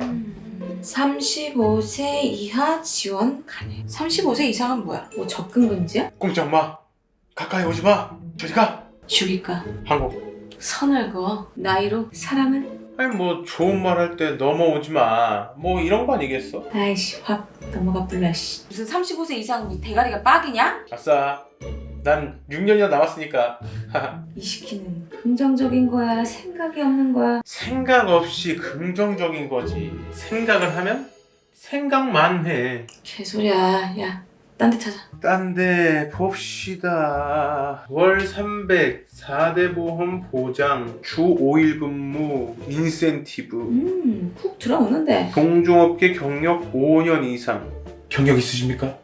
음, 35세 이하 지원 가능. 35세 이상은 뭐야? 뭐 접근 금지야? 꼼짝 마. 가까이 오지 마. 저리 가. 죽일까? 한국. 선을 그어. 나이로 사람은? 아니 뭐 좋은 말 할 때 넘어오지 마. 뭐 이런 거 아니겠어? 아이씨 확 넘어가 불러 씨. 무슨 35세 이상 이 대가리가 빡이냐? 아싸. 난 6년이나 남았으니까. 이 시키는 긍정적인 거야? 생각이 없는 거야? 생각 없이 긍정적인 거지. 생각을 하면 생각만 해. 개소리야. 야, 딴 데 찾아. 딴데 봅시다. 월 300, 4대 보험 보장, 주 5일 근무, 인센티브. 음, 훅 들어오는데. 동종업계 경력 5년 이상. 경력 있으십니까?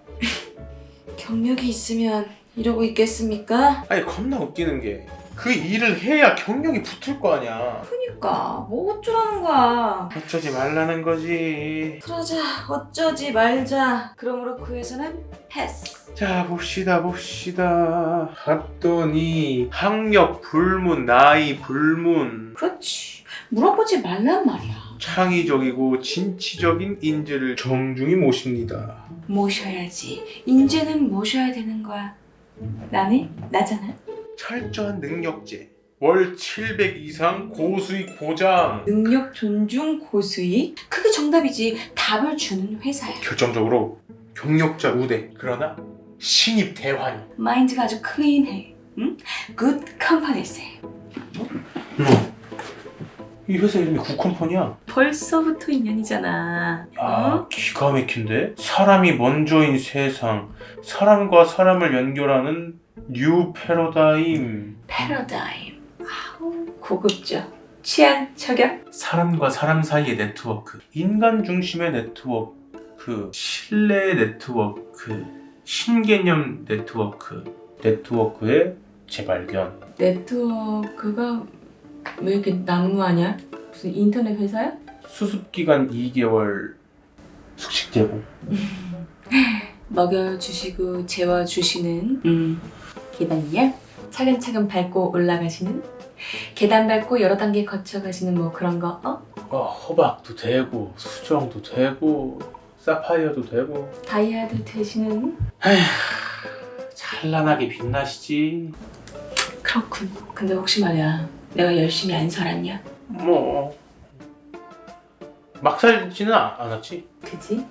경력이 있으면 이러고 있겠습니까? 아니 겁나 웃기는 게 그 일을 해야 경력이 붙을 거 아니야. 그니까 뭐 어쩌라는 거야. 어쩌지 말라는 거지. 그러자 어쩌지 말자. 그러므로 그 회사는 패스. 자 봅시다 봅시다. 봤더니 학력 불문, 나이 불문. 그렇지. 물어보지 말란 말이야. 창의적이고 진취적인 인재를 정중히 모십니다. 모셔야지. 인재는 모셔야 되는 거야. 나는 나잖아. 철저한 능력제. 월 700 이상 고수익 보장. 능력 존중 고수익. 그게 정답이지. 답을 주는 회사야. 결정적으로 경력자 우대. 그러나 신입 대환이. 마인드가 아주 클린해. 응? 굿 컴퍼니세. 너. 이 회사 이름이 구컴퍼니야. 벌써부터 인연이잖아. 야, 기가 막힌데? 사람이 먼저인 세상, 사람과 사람을 연결하는 뉴 패러다임. 패러다임. 아우 고급져. 취향 저격. 사람과 사람 사이의 네트워크, 인간 중심의 네트워크, 신뢰의 네트워크, 신개념 네트워크, 네트워크의 재발견. 네트워크가 왜 이렇게 난무하냐? 무슨 인터넷 회사야? 수습 기간 2개월 숙식 제공. 먹여주시고 재워주시는 음, 계단 이야? 차근차근 밟고 올라가시는? 계단 밟고 여러 단계 거쳐가시는 뭐 그런 거 어? 어, 호박도 되고, 수정도 되고, 사파이어도 되고. 다이아도 되시는? 찬란하게 빛나시지. 그렇군 근데 혹시 말이야 내가 열심히 안 살았냐? 뭐. 막 살지는 않- 않았지. 그지?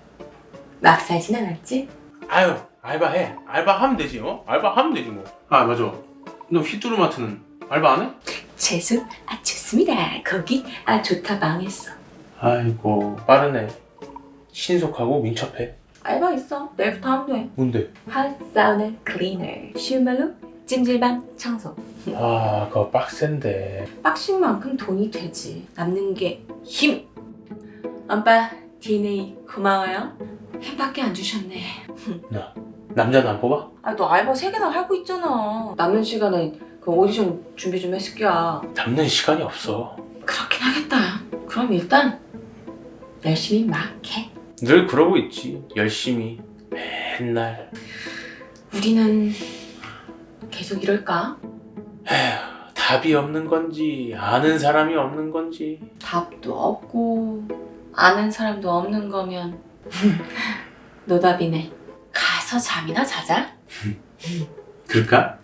막 살진 않았지? 아유, 알바해. 알바하면 되지, 어? 알바하면 되지, 뭐. 아, 맞아. 너 휘뚜루마트는 알바 안 해? 재수? 아 좋습니다 거기? 아 좋다 망했어 아이고, 빠르네. 신속하고 민첩해. 알바 있어 내일부터 하면 돼 뭔데? 핫 사우나 클리너 쉬운 말로 찜질방 청소 아, 그거 빡센데. 빡신 만큼 돈이 되지 남는 게 힘! 오빠 DNA 고마워요 힘밖에 안 주셨네 남자는 안 뽑아? 아 너 알바 세 개나 하고 있잖아 남는 시간에 그 오디션 준비 좀 했을 거야 남는 시간이 없어. 그렇긴 하겠다 그럼 일단 열심히 막 해. 늘 그러고 있지. 열심히. 맨날. 우리는 계속 이럴까? 에휴, 답이 없는 건지, 아는 사람이 없는 건지. 답도 없고 아는 사람도 없는 거면 노답이네. 가서 잠이나 자자. 그럴까?